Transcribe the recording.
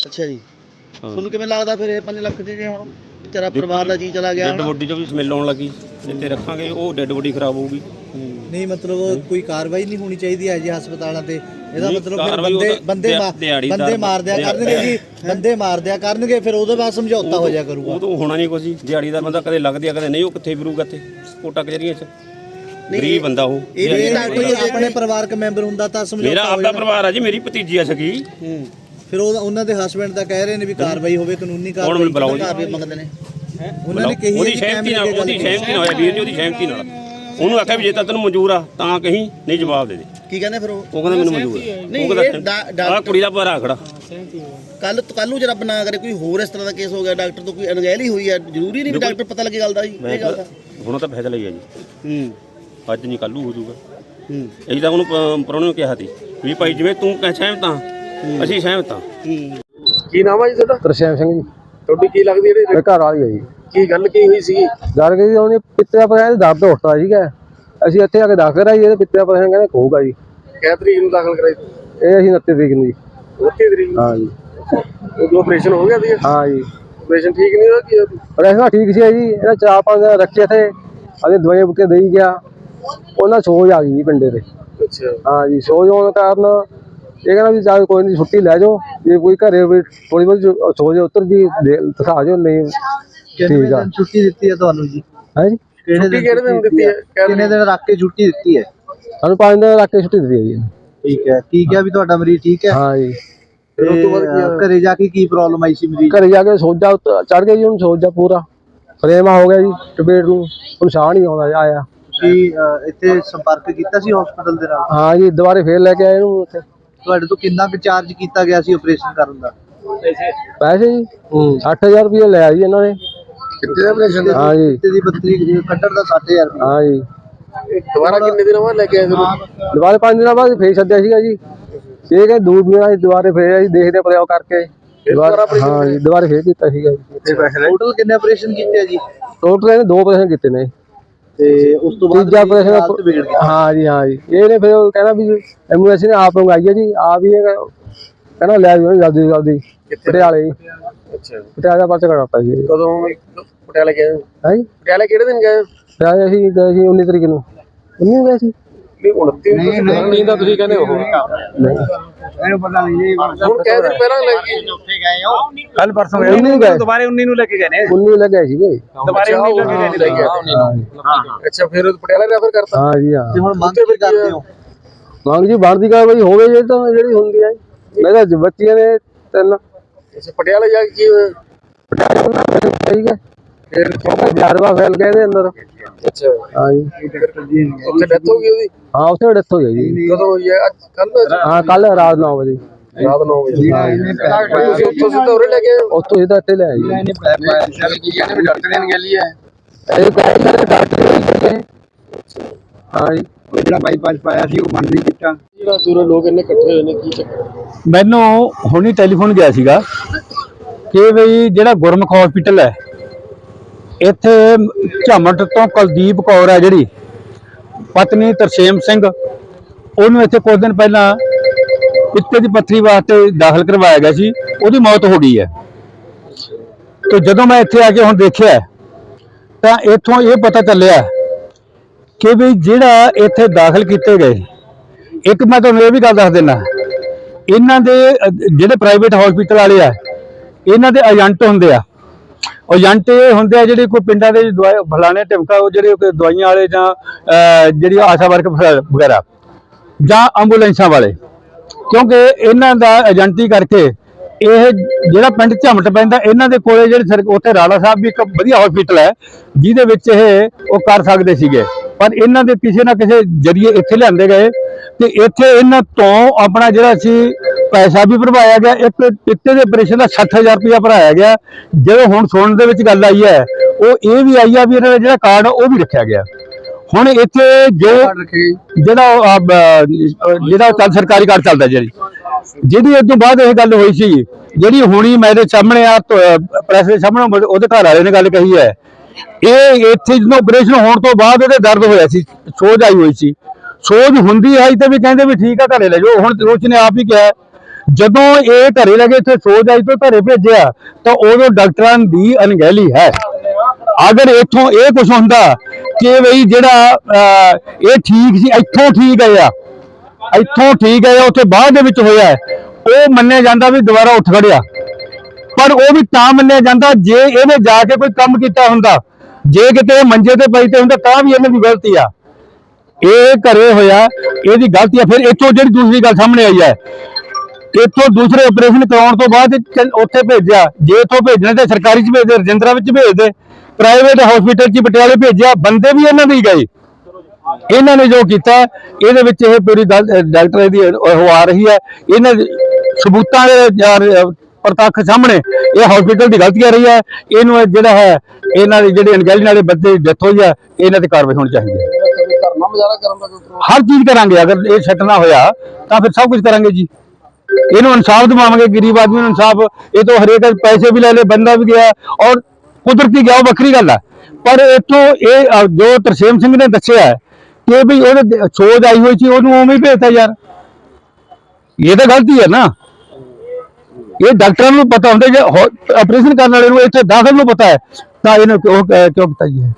ਅੱਛਾ ਜੀ। ਤੁਹਾਨੂੰ ਕਿਵੇਂ ਲੱਗਦਾ ਫਿਰ ਇਹ 5 ਲੱਖ ਜਿਹੜੇ ਹੁਣ ਵਿਚਾਰਾ ਪਰਿਵਾਰ ਦਾ ਜੀ ਚਲਾ ਗਿਆ ਡੈਡ ਬੋਡੀ ਚੋਂ ਵੀ ਸਮੈਲ ਆਉਣ ਲੱਗੀ ਜਿੱਥੇ ਰੱਖਾਂਗੇ ਉਹ ਡੈਡ ਬੋਡੀ ਖਰਾਬ ਹੋਊਗੀ। ਨਹੀਂ ਮਤਲਬ ਕੋਈ ਕਾਰਵਾਈ ਨਹੀਂ ਹੋਣੀ ਚਾਹੀਦੀ ਹੈ ਜੀ ਹਸਪਤਾਲਾਂ ਤੇ। ਇਹਦਾ ਮਤਲਬ ਫਿਰ ਬੰਦੇ ਬੰਦੇ ਮਾਰ- ਦਿਹਾੜੀਦਾਰ ਬੰਦੇ ਮਾਰਦਿਆ ਕਰਨਗੇ ਜੀ ਬੰਦੇ ਮਾਰਦਿਆ ਕਰਨਗੇ ਫਿਰ ਉਹਦੇ ਬਾਅਦ ਸਮਝੌਤਾ ਹੋ ਜਾਇਆ ਕਰੂਗਾ। ਉਹ ਤਾਂ ਹੋਣਾ ਨਹੀਂ ਕੁਝ ਜੀ ਦਿਹਾੜੀ ਦਾ ਬੰਦਾ ਕਦੇ ਲੱਗਦੀ ਆ ਕਦੇ ਨਹੀਂ ਉਹ ਕਿੱਥੇ ਫਿਰੂਗਾ ਇੱਥੇ? ਕੋਟਾ ਕਚਰੀਆਂ 'ਚ। ਗਰੀਬ ਬੰਦਾ ਉਹ। ਇਹ ਕੋਈ ਆਪਣੇ ਪਰਿਵਾਰਕ ਮੈਂਬਰ ਹੁੰਦਾ ਤਾਂ ਮੇਰਾ ਸਮਝੌਤਾ ਹੋ ਆਪਦਾ ਪਰਿਵਾਰ ਆ ਜੀ ਮੇਰੀ ਭਤੀਜੀ ਆ ਸਕੀ ਹੂੰ। ਫਿਰ ਉਹ ਉਹਨਾਂ ਦੇ ਹਸਬੰਡ ਤਾਂ ਕਹਿ ਰਹੇ ਨੇ ਵੀ ਕਾਰਵਾਈ ਹੋਵੇ ਕਾਨੂੰਨੀ ਮੈਨੂੰ ਬੁਲਾਓ ਕਾਰਵਾਈ ਜੀ ਮੰਗਦੇ ਨੇ। ਉਹਨਾਂ ਨੇ ਕਹੀ ਉਹਦੀ ਸਹਿਮਤੀ ਨਾਲ ਉਹਦੀ ਸਹਿਮਤੀ ਨਾਲ ਹੋਇਆ ਵੀਰ ਜੀ ਉਹਦੀ ਸਹਿਮਤੀ ਨਾਲ। ਉਹਨੂੰ ਆਖਿਆ ਵੀ ਜੇ ਤਾਂ ਤੈਨੂੰ ਮਨਜ਼ੂਰ ਆ ਤਾਂ ਕਹੀਂ ਨਹੀਂ ਜਵਾਬ ਦੇ ਦੇ। ਕੀ ਕਹਿੰਦੇ ਫਿਰ ਉਹ? ਉਹ ਕਹਿੰਦਾ ਮੈਨੂੰ ਮਨਜ਼ੂਰ ਆ। ਨਹੀਂ, ਉਹ ਇਹ ਕਹਿੰਦਾ ਡਾ- ਆਹ ਕੁੜੀ ਦਾ ਭਰਾ ਖੜਾ। ਕੱਲ ਕੱਲ ਨੂੰ ਜੇ ਰੱਬ ਨਾ ਕਰੇ ਕੋਈ ਹੋਰ ਇਸ ਤਰ੍ਹਾਂ ਦਾ ਕੇਸ ਹੋ ਗਿਆ ਡਾਕਟਰ ਤੋਂ ਕੋਈ ਅਣਗਹਿਲੀ ਹੋਈ ਹੈ ਜ਼ਰੂਰੀ ਨਹੀਂ ਵੀ ਡਾਕਟਰ ਪਤਾ ਲੱਗੇ ਗੱਲ ਦਾ ਜੀ ਮੈਂ ਇਹ ਗੱਲ ਦਾ। ਹੁਣ ਤਾਂ ਫੈਸਲਾ ਹੀ ਆ ਜੀ। ਹੂੰ। ਅੱਜ ਨਹੀਂ ਕੱਲੂ ਹੋ ਜਾਊਗਾ। ਹੂੰ। ਤਾਂ ਉਹਨੂੰ ਪਰੋਣੇ ਨੂੰ ਕਿਹਾ ਸੀ ਵੀ ਭਾਈ ਜਿਵੇਂ ਤੂੰ ਕਹਿ ਸਹਿਮਤ ਆ ਅਸੀਂ ਸਹਿਮਤ ਹੂੰ। ਕੀ? ਨਾਮ ਹੈ ਜੀ ਤੁਹਾਡਾ? ਤਰਸੇਮ ਸਿੰਘ ਜੀ। ਤੁਹਾਡੀ ਕੀ ਲੱਗਦੀ ਜਿਹੜੀ ਮੇਰੇ ਘਰ ਵਾਲੀ ਹੈ ਜੀ। ਕੀ ਗੱਲ ਕੀ ਹੋਈ ਸੀ ਗੱਲ ਕੀ ਉਹਨੇ ਪਿੱਤੇ ਪਰ ਇਹ ਦਰਦ ਉੱਠਦਾ ਸੀਗਾ। ਅਸੀਂ ਇੱਥੇ ਆ ਕੇ ਦਾਖਲ ਕਰਾਈ ਇਹਦੇ ਪਿੱਤੇ ਪਰ ਕਹਿੰਦੇ ਕਹੂਗਾ ਜੀ ਕਿਹ ਤਰੀਕ ਨੂੰ ਦਾਖਲ ਕਰਾਈ ਇਹ ਅਸੀਂ 29 ਤਰੀਕ ਨੂੰ ਜੀ। 29 ਤਰੀਕ ਨੂੰ? ਹਾਂ ਜੀ। ਉਦੋਂ ਆਪਰੇਸ਼ਨ ਹੋ ਗਿਆ ਸੀ? ਹਾਂ ਜੀ। ਆਪਰੇਸ਼ਨ ਠੀਕ ਨਹੀਂ ਹੋਇਆ ਕੀ ਹੋਇਆ? ਪਰ ਐਸਾ ਠੀਕ ਸੀ ਜੀ ਇਹਨਾਂ ਚਾਰ ਪੰਜ ਦਿਨ ਰੱਖੇ ਥੇ ਅਜੇ ਦਵਾਈਆਂ ਬੁੱਕੇ ਦੇਈ ਗਿਆ। ਉਹਨਾਂ ਸੋਜ ਆ ਗਈ ਜੀ ਪਿੰਡੇ ਤੇ। ਅੱਛਾ। ਹਾਂ ਜੀ ਸੋਜ ਹੋਣ ਕਾਰਨ ਇਹ ਕਹਿੰਦਾ ਵੀ ਚੱਲ ਕੋਈ ਨਹੀਂ ਛੁੱਟੀ ਲੈ ਜਾਓ। ਜੇ ਕੋਈ ਘਰੇ ਵੀ ਥੋੜੀ ਬਹੁਤੀ ਸੋਜ ਉਤਰ ਜੀ ਦਿਖਾ ਜਾਓ ਨਹੀਂ ਕਿੰਨੇ ਠੀਕ ਆ। ਦਿਨ ਛੁੱਟੀ ਦਿੱਤੀ ਹੈ ਤੁਹਾਨੂੰ ਜੀ? ਹੈ ਜੀ? ਕਿਹੜੇ ਛੁੱਟੀ ਕਿਹੜੇ ਦਿਨ ਦਿੱਤੀ ਹੈ? ਕਿੰਨੇ ਦਿਨ ਰੱਖ ਕੇ ਛੁੱਟੀ ਦਿੱਤੀ ਹੈ? ਸਾਨੂੰ ਪੰਜ ਦਿਨ ਰੱਖ ਕੇ ਛੁੱਟੀ ਦਿੱਤੀ ਹੈ ਜੀ। ਠੀਕ ਹੈ। ਠੀਕ ਹੈ ਵੀ ਤੁਹਾਡਾ ਮਰੀਜ਼ ਠੀਕ ਹੈ? ਹਾਂ ਜੀ। ਕੀ? ਘਰੇ ਜਾ ਕੇ ਕੀ ਪ੍ਰੋਬਲਮ ਆਈ ਸੀ ਮਰੀਜ਼ ਘਰੇ ਜਾ ਕੇ ਸੋਜਾ ਚੜ ਗਿਆ ਜੀ ਹੁਣ ਸੋਜਾ ਪੂਰਾ। ਫਰੇਮਾ ਹੋ ਗਿਆ ਜੀ ਟਬੇਟ ਨੂੰ। ਹੁਣ ਸਾਹ ਨਹੀਂ ਆਉਂਦਾ ਆਇਆ। ਤੁਸੀਂ ਅ, ਇੱਥੇ ਸੰਪਰਕ ਕੀਤਾ ਸੀ ਹਸਪੀਟਲ ਦੇ ਨਾਲ? ਹਾਂ ਜੀ ਦੁਬਾਰੇ ਫੇਰ ਲੈ ਕੇ ਆਏ ਇਹਨੂੰ ਉੱਥੇ। ਤੁਹਾਡੇ ਤੋਂ ਕਿੰਨਾ ਕੁ ਚਾਰਜ ਕੀਤਾ ਗਿਆ ਸੀ ਆਪਰੇਸ਼ਨ ਕਰਨ ਦਾ? ਪੈਸੇ। ਜੀ? 60000 ਰੁਪਏ ਲਿਆ ਜੀ ਇਹਨਾਂ ਨੇ। ਕਿੱਥੇ ਦਾ ਆਪਰੇਸ਼ਨ ਹਾਂ ਜੀ। ਤੇ ਦੀ ਬੱਤਰੀ ਕੱਢਣ ਦਾ 60000 ਰੁਪਏ। ਹਾਂ ਜੀ। ਦੁਬਾਰਾ ਕਿੰਨੇ ਦਿਨਾਂ ਬਾਅਦ ਲੈ ਕੇ ਆਏ ਤੁਹਾਨੂੰ ਦੁਬਾਰੇ ਪੰਜ ਦਿਨਾਂ ਬਾਅਦ ਫੇਰ ਸੱਦਿਆ ਸੀਗਾ ਜੀ। ਇਹ ਕਿ ਦੂਰ ਵੀ ਆਏ ਦੁਬਾਰੇ ਫੇਰ ਅਸੀਂ ਦੇਖਦੇ ਪ੍ਰਯੋਗ ਕਰਕੇ। ਦੁਬਾਰਾ ਹਾਂ ਜੀ ਦੁਬਾਰੇ ਫੇਰ ਕੀਤਾ ਸੀਗਾ ਜੀ। ਟੋਟਲ ਕਿੰਨੇ ਆਪਰੇਸ਼ਨ ਕੀਤੇ ਆ ਜੀ? ਟੋਟਲ ਇਹਨੇ ਦੋ ਆਪਰੇਸ਼ਨ ਕੀਤੇ ਨੇ। ਤੇ ਉਸ ਤੋਂ ਬਾਅਦ ਤੀਜਾ ਦੀ ਹਾਲਤ ਆਪਰੇਸ਼ਨ ਵਿਗੜ ਗਈ। ਹਾਂ ਜੀ ਹਾਂ ਜੀ। ਇਹਨੇ ਫਿਰ ਉਹ ਕਹਿੰਦਾ ਵੀ ਐਂਬੂਲੈਂਸ ਨੇ ਆਪ ਮੰਗਾਈ ਹੈ ਜੀ ਆਪ ਹੀ ਇਹ ਕਹਿੰਦਾ ਲੈ ਜਾਓ ਜਲਦੀ ਜਲਦੀ। ਪਟਿਆਲੇ ਜੀ। ਅੱਛਾ ਪਟਿਆਲੇ ਦਾ ਪਰਚਾ ਕਰਾਤਾ ਜੀ। ਕਦੋਂ ਪਟਿਆਲੇ ਗਏ ਹੋ? ਜੀ? ਪਟਿਆਲੇ ਕਿਹੜੇ ਦਿਨ ਗਏ? ਫਿਰ ਅਸੀਂ ਗਏ ਸੀ 19 ਤਰੀਕ ਨੂੰ। 19 ਨੂੰ ਗਏ ਸੀ? ਨਹੀਂ 29 ਨਹੀਂ ਨਹੀਂ ਦਾ ਤੁਸੀਂ ਕਹਿੰਦੇ ਹੋ। ਇਹਨੂੰ ਪਤਾ ਨਹੀਂ ਜੀ। ਹੁਣ ਕਹਿ ਦਿਨ ਪਹਿਲਾਂ ਲੈ ਕੇ। ਕੱਲ ਪਰਸੋਂ 19 ਨੂੰ ਗਏ। ਦੁਬਾਰੇ 19 ਨੂੰ ਲੈ ਕੇ ਗਏ ਨੇ। 19 ਨੂੰ ਲੱਗੇ ਸੀਗੇ। ਦੁਬਾਰੇ 19 ਲੈ ਕੇ ਗਏ ਹਾਂ ਜੀ। ਅੱਛਾ ਫਿਰ ਉਹ ਪਟਿਆਲੇ ਰੈਫਰ ਕਰਤਾ। ਹਾਂ ਜੀ ਹਾਂ। ਤੇ ਹੁਣ ਮੰਗ ਕੀ ਕਰਦੇ ਹੋ? ਮੰਗ ਜੀ ਬਣਦੀ ਕਾਰਵਾਈ ਹੋਵੇ ਜੇ ਤਾਂ ਜਿਹੜੀ ਹੁੰਦੀ ਹੈ। ਮੈਂ ਤਾਂ ਬੱਚੀਆਂ ਨੇ ਤਿੰਨ। ਅੱਛਾ ਪਟਿਆਲੇ ਜਾ ਕੇ ਕੀ ਹੋਇਆ? ਠੀਕ ਹੈ। ਫਿਰ ਜਾਰਵਾ ਫੈਲ ਗਏ ਦੇ ਅੰਦਰ। ਅੱਛਾ। ਹਾਂ ਜੀ ਉੱਥੇ ਡੈਥ ਹੋ ਗਈ ਉਹਦੀ? ਹਾਂ ਉੱਥੇ ਡੈਥ ਹੋ ਗਈ ਜੀ। ਕਦੋਂ ਹੋਈ ਹੈ? ਅੱਜ ਕੱਲ ਹਾਂ ਕੱਲ ਰਾਤ 9 ਵਜੇ। ਰਾਤ 9 ਵਜੇ। ਤੁਸੀਂ ਉੱਥੋਂ ਸਿੱਧਾ ਉਰੇ ਲੈ ਕੇ ਆਏ ਹੋ? ਉੱਥੋਂ ਇਹਦਾ ਇੱਥੇ ਲੈ ਆਈ ਜੀ। ਇਹ। ਕਹਿੰਦੇ ਨੇ ਡਾਕਟਰ ਵੀ ਕਹਿੰਦੇ ਨੇ। ਹਾਂ ਜੀ। ਜਿਹੜਾ ਬਾਈਪਾਸ ਪਾਇਆ ਸੀ ਉਹ ਬੰਦ ਨਹੀਂ ਕੀਤਾ। ਜਿਹੜਾ ਦੂਰੋਂ ਲੋਕ ਇੰਨੇ ਇਕੱਠੇ ਹੋਏ ਨੇ ਕੀ ਚੱਕਰ? ਮੈਨੂੰ ਹੁਣੀ ਟੈਲੀਫੋਨ ਗਿਆ ਸੀਗਾ ਕਿ ਵੀ ਜਿਹੜਾ ਗੁਰਮੁਖ ਹਸਪੀਟਲ ਹੈ ਇੱਥੇ ਝਾਮਟ ਤੋਂ ਕੁਲਦੀਪ ਕੌਰ ਹੈ ਜਿਹੜੀ, ਪਤਨੀ ਤਰਸੇਮ ਸਿੰਘ, ਉਹਨੂੰ ਇੱਥੇ ਕੁਝ ਦਿਨ ਪਹਿਲਾਂ ਪਿੱਤੇ ਦੀ ਪੱਥਰੀ ਵਾਸਤੇ ਦਾਖਲ ਕਰਵਾਇਆ ਗਿਆ ਸੀ, ਉਹਦੀ ਮੌਤ ਹੋ ਗਈ ਹੈ। ਤੇ ਜਦੋਂ ਮੈਂ ਇੱਥੇ ਆ ਕੇ ਹੁਣ ਦੇਖਿਆ, ਤਾਂ ਇੱਥੋਂ ਇਹ ਪਤਾ ਚੱਲਿਆ ਕਿ ਵੀ ਜਿਹੜਾ ਇੱਥੇ ਦਾਖਲ ਕੀਤੇ ਗਏ, ਇੱਕ ਮੈਂ ਤੁਹਾਨੂੰ ਇਹ ਵੀ ਗੱਲ ਦੱਸ ਦਿੰਦਾ, ਇਹਨਾਂ ਦੇ ਜਿਹੜੇ ਪ੍ਰਾਈਵੇਟ ਹਸਪੀਟਲ ਵਾਲੇ ਆ, ਇਹਨਾਂ ਦੇ ਏਜੰਟ ਹੁੰਦੇ ਆ ਏਜੰਟ ਇਹ ਹੁੰਦੇ ਆ ਜਿਹੜੇ ਕੋਈ ਪਿੰਡਾਂ ਦੇ ਦਵਾਈ, ਫਲਾਣੇ ਟਿਮਕਾ ਉਹ ਜਿਹੜੇ ਕੋਈ ਦਵਾਈਆਂ ਵਾਲੇ ਜਾਂ ਜਿਹੜੀ ਆਸ਼ਾ ਵਰਕ ਵਗੈਰਾ ਜਾਂ ਐਂਬੂਲੈਂਸਾਂ ਵਾਲੇ। ਕਿਉਂਕਿ ਇਹਨਾਂ ਦਾ ਏਜੰਟੀ ਕਰਕੇ ਇਹ ਜਿਹੜਾ ਪਿੰਡ ਝਮਟ ਪੈਂਦਾ, ਇਹਨਾਂ ਦੇ ਕੋਲੇ ਜਿਹੜੇ ਸਰ- ਉੱਥੇ ਰਾਲਾ ਸਾਹਿਬ ਵੀ ਇੱਕ ਵਧੀਆ ਹਸਪੀਟਲ ਹੈ, ਜਿਹਦੇ ਵਿੱਚ ਇਹ ਉਹ ਕਰ ਸਕਦੇ ਸੀਗੇ। ਪਰ ਇਹਨਾਂ ਦੇ ਕਿਸੇ ਨਾ ਕਿਸੇ ਜਰੀਏ ਇੱਥੇ ਲਿਆਂਦੇ ਗਏ ਤੇ ਇੱਥੇ ਇਹਨਾਂ ਤੋਂ ਆਪਣਾ ਜਿਹੜਾ ਸੀ ਪੈਸਾ ਵੀ ਭਰਵਾਇਆ ਗਿਆ ਇੱਕ ਪਿੱਤੇ ਦੇ ਆਪਰੇਸ਼ਨ ਦਾ 60000 ਰੁਪਇਆ ਭਰਾਇਆ ਗਿਆ। ਜਦੋਂ ਹੁਣ ਸੁਣਨ ਦੇ ਵਿੱਚ ਗੱਲ ਆਈ ਹੈ ਉਹ ਇਹ ਵੀ ਆਈ ਆ ਵੀ ਇਹਨਾਂ ਦਾ ਜਿਹੜਾ ਕਾਰਡ ਉਹ ਵੀ ਰੱਖਿਆ ਗਿਆ। ਹੁਣ ਇੱਥੇ ਜੋ ਜਿਹੜਾ ਜਿਹੜਾ ਚੱਲ ਸਰਕਾਰੀ ਕਾਰਡ ਚੱਲਦਾ ਜਿਹੜੀ ਜਿਹਦੀ ਇਸ ਤੋਂ ਬਾਅਦ ਇਹ ਗੱਲ ਹੋਈ ਸੀ ਜਿਹੜੀ ਹੁਣੀ ਮੇਰੇ ਸਾਹਮਣੇ ਆ ਪ੍ਰੈਸ ਦੇ ਸਾਹਮਣੇ ਉਹਦੇ ਘਰ ਵਾਲੇ ਨੇ ਗੱਲ ਕਹੀ ਹੈ ਇਹ ਇੱਥੇ ਜਦੋਂ ਆਪਰੇਸ਼ਨ ਹੋਣ ਤੋਂ ਬਾਅਦ ਇਹਦੇ ਦਰਦ ਹੋਇਆ ਸੀ, ਸੋਜ ਆਈ ਹੋਈ ਸੀ। ਸੋਜ ਹੁੰਦੀ ਆਈ ਤੇ ਵੀ ਕਹਿੰਦੇ ਵੀ ਠੀਕ ਆ, ਘਰੇ ਲੈ ਜਾਓ। ਹੁਣ ਰੋਚ ਨੇ ਆਪ ਹੀ ਕਿਹਾ, ਜਦੋਂ ਇਹ ਘਰੇ ਲੱਗੇ ਇੱਥੇ ਸੋਜ ਆਈ ਤੋਂ ਘਰੇ ਭੇਜਿਆ, ਤਾਂ ਉਦੋਂ ਡਾਕਟਰਾਂ ਦੀ ਅਣਗਹਿਲੀ ਹੈ। ਅਗਰ ਇੱਥੋਂ ਇਹ ਕੁਝ ਹੁੰਦਾ ਕਿ ਬਈ ਜਿਹੜਾ ਇਹ ਠੀਕ ਸੀ, ਇੱਥੋਂ ਠੀਕ ਹੈ ਆ, ਇੱਥੋਂ ਠੀਕ ਹੈ ਉੱਥੇ ਬਾਅਦ ਦੇ ਵਿੱਚ ਹੋਇਆ ਉਹ ਮੰਨਿਆ ਜਾਂਦਾ ਵੀ ਦੁਬਾਰਾ ਉੱਠ ਖੜਿਆ। ਪਰ ਉਹ ਵੀ ਤਾਂ ਮੰਨਿਆ ਜਾਂਦਾ, ਜੇ ਇਹਨੇ ਜਾ ਕੇ ਕੋਈ ਕੰਮ ਕੀਤਾ ਹੁੰਦਾ ਜੇ ਕਿਤੇ ਮੰਜੇ ਤੇ ਪਈ ਤੇ ਹੁੰਦਾ ਤਾਂ ਵੀ ਇਹਨਾਂ ਦੀ ਗਲਤੀ ਆ। ਇਹ ਘਰੇ ਹੋਇਆ, ਇਹਦੀ ਗਲਤੀ ਆ, ਫਿਰ ਇੱਥੋਂ ਜਿਹੜੀ ਦੂਸਰੀ ਗੱਲ ਸਾਹਮਣੇ ਆਈ ਹੈ, ਇੱਥੋਂ ਦੂਸਰੇ ਆਪਰੇਸ਼ਨ ਕਰਾਉਣ ਤੋਂ ਬਾਅਦ ਉੱਥੇ ਭੇਜਿਆ, ਜੇ ਇੱਥੋਂ ਭੇਜਣਾ ਤੇ ਸਰਕਾਰੀ ਚ ਭੇਜਦੇ, ਰਜਿੰਦਰਾ ਵਿੱਚ ਭੇਜਦੇ ਪ੍ਰਾਈਵੇਟ ਹਸਪੀਟਲ ਚ ਪਟਿਆਲੇ ਭੇਜਿਆ, ਬੰਦੇ ਵੀ ਇਹਨਾਂ ਦੇ ਹੀ ਗਏ। ਇਹਨਾਂ ਨੇ ਜੋ ਕੀਤਾ, ਇਹਦੇ ਵਿੱਚ ਇਹ ਪੂਰੀ ਗੱਲ ਡਾਕਟਰ ਦੀ ਉਹ ਆ ਰਹੀ ਹੈ। ਇਹਨਾਂ ਸਬੂਤਾਂ ਦੇ ਪ੍ਰਤੱਖ ਸਾਹਮਣੇ ਇਹ ਹਸਪੀਟਲ ਦੀ ਗਲਤੀ ਆ ਰਹੀ ਹੈ। ਇਹਨੂੰ ਜਿਹੜਾ ਹੈ ਇਹਨਾਂ ਦੀ ਜਿਹੜੇ ਅਣਗਹਿਲੀ ਨਾਲੇ ਬੱਚੇ ਦੀ ਡੈਥ ਹੋਈ ਹੈ ਇਹਨਾਂ ਤੇ ਕਾਰਵਾਈ ਹੋਣੀ ਚਾਹੀਦੀ ਹੈ। ਹਰ ਚੀਜ਼ ਕਰਾਂਗੇ, ਅਗਰ ਇਹ ਛੱਟ ਨਾ ਹੋਇਆ, ਤਾਂ ਫਿਰ ਸਭ ਕੁਝ ਕਰਾਂਗੇ ਜੀ। ਇਹਨੂੰ ਇਨਸਾਫ ਦਿਵਾਵਾਂਗੇ, ਗਰੀਬ ਆਦਮੀ ਨੂੰ ਇਨਸਾਫ। ਇਹ ਤੋਂ ਹਰੇਕ ਪੈਸੇ ਵੀ ਲੈ ਲਏ, ਬੰਦਾ ਵੀ ਗਿਆ, ਔਰ ਕੁਦਰਤੀ ਗਿਆ, ਉਹ ਵੱਖਰੀ ਗੱਲ ਆ। ਪਰ ਇੱਥੋਂ ਇਹ ਜੋ ਤਰਸੇਮ ਸਿੰਘ ਨੇ ਦੱਸਿਆ ਕਿ ਵੀ ਉਹਦੇ ਦ- ਸੋਜ ਆਈ ਹੋਈ ਸੀ, ਉਹਨੂੰ ਉਵੇਂ ਹੀ ਭੇਜਤਾ ਯਾਰ। ਇਹ ਤਾਂ ਗਲਤੀ ਹੈ ਨਾ। ਇਹ ਡਾਕਟਰਾਂ ਨੂੰ ਪਤਾ ਹੁੰਦਾ, ਜੇ ਆਪਰੇਸ਼ਨ ਕਰਨ ਵਾਲੇ ਨੂੰ ਇੱਥੇ ਦਾਖਲ ਨੂੰ ਪਤਾ ਹੈ। ਤਾਂ ਇਹਨੂੰ ਕਿਉਂ ਕਿਉਂ ਕੀਤਾ ਜੀ ਇਹ?